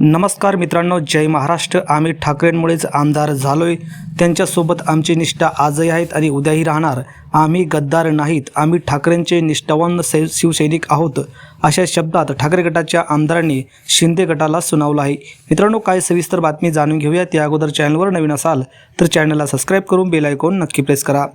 नमस्कार मित्रांनो जय महाराष्ट्र. आम्ही ठाकरेंमुळेच आमदार झालोय. त्यांच्यासोबत आमची निष्ठा आजही आहेत आणि उद्याही राहणार. आम्ही गद्दार नाहीत. आम्ही ठाकरेंचे निष्ठावान सै शिवसैनिक आहोत. अशा शब्दात ठाकरे गटाच्या आमदारांनी शिंदे गटाला सुनावलं आहे. मित्रांनो काय सविस्तर बातमी जाणून घेऊया. त्या अगोदर चॅनलवर नवीन असाल तर चॅनलला सबस्क्राईब करून बेल आयकॉन नक्की प्रेस करा.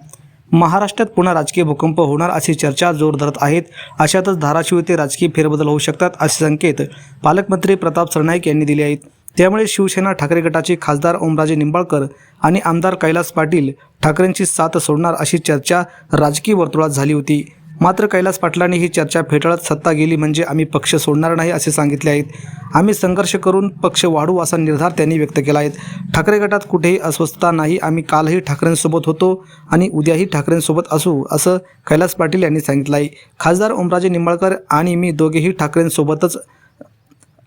महाराष्ट्रात पुन्हा राजकीय भूकंप होणार अशी चर्चा जोर धरत आहेत. अशातच धाराशिव येथे राजकीय फेरबदल होऊ शकतात असे संकेत पालकमंत्री प्रताप सरनाईक यांनी दिले आहेत. त्यामुळे शिवसेना ठाकरे गटाचे खासदार ओमराजे निंबाळकर आणि आमदार कैलास पाटील ठाकरेंची साथ सोडणार अशी चर्चा राजकीय वर्तुळात झाली होती. मात्र कैलास पाटलांनी ही चर्चा फेटाळत सत्ता गेली म्हणजे आम्ही पक्ष सोडणार नाही असे सांगितले आहेत. आम्ही संघर्ष करून पक्ष वाढू असा निर्धार त्यांनी व्यक्त केला आहे. ठाकरे गटात कुठेही अस्वस्थता नाही आम्ही कालही ठाकरेंसोबत होतो आणि उद्याही ठाकरेंसोबत असू असं कैलास पाटील यांनी सांगितलं आहे. खासदार ओमराजे निंबाळकर आणि मी दोघेही ठाकरेंसोबतच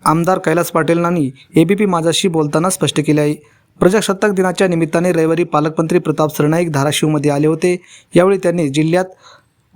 आमदार कैलास पाटीलांनी ए बी पी माझाशी बोलताना स्पष्ट केले आहे. प्रजासत्ताक दिनाच्या निमित्ताने रविवारी पालकमंत्री प्रताप सरनाईक धाराशिवमध्ये आले होते. यावेळी त्यांनी जिल्ह्यात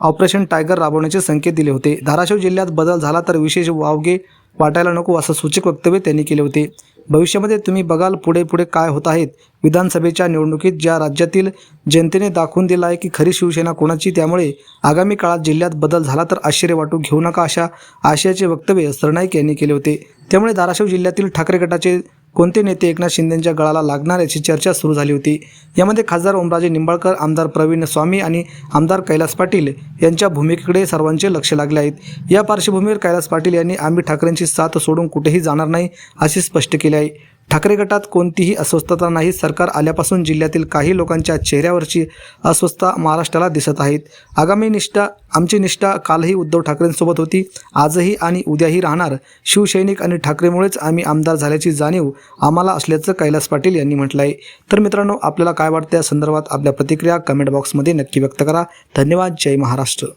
ऑपरेशन टायगर राबवण्याचे संकेत दिले होते. धाराशिव जिल्ह्यात बदल झाला तर विशेष वावगे वाटायला नको असं सूचक वक्तव्य त्यांनी केले होते. भविष्यामध्ये तुम्ही बघाल पुढे पुढे काय होत आहेत. विधानसभेच्या निवडणुकीत ज्या राज्यातील जनतेने दाखवून दिला आहे की खरी शिवसेना कोणाची त्यामुळे आगामी काळात जिल्ह्यात बदल झाला तर आश्चर्य वाटू घेऊ नका अशा आशयाचे वक्तव्य सरनाईक यांनी केले होते. त्यामुळे धाराशिव जिल्ह्यातील ठाकरे गटाचे कोणते नेते एकनाथ शिंदेंच्या गळाला लागणार याची चर्चा सुरू झाली होती. यामध्ये खासदार ओमराजे निंबाळकर आमदार प्रवीण स्वामी आणि आमदार कैलास पाटील यांच्या भूमिकेकडे सर्वांचे लक्ष लागले आहेत. या पार्श्वभूमीवर कैलास पाटील यांनी आम्ही ठाकरेंची साथ सोडून कुठेही जाणार नाही असे स्पष्ट केले आहे. ठाकरे गटात कोणतीही अस्वस्थता नाही. सरकार आल्यापासून जिल्ह्यातील काही लोकांच्या चेहऱ्यावरची अस्वस्थता महाराष्ट्राला दिसत आहेत. आगामी निष्ठा आमची निष्ठा कालही उद्धव ठाकरेंसोबत होती. आजही आणि उद्याही राहणार. शिवसैनिक आणि ठाकरेमुळेच आम्ही आमदार झाल्याची जाणीव आम्हाला असल्याचं कैलास पाटील यांनी म्हटलं आहे तर मित्रांनो आपल्याला काय वाटतं या संदर्भात आपल्या प्रतिक्रिया कमेंट बॉक्समध्ये नक्की व्यक्त करा. धन्यवाद. जय महाराष्ट्र.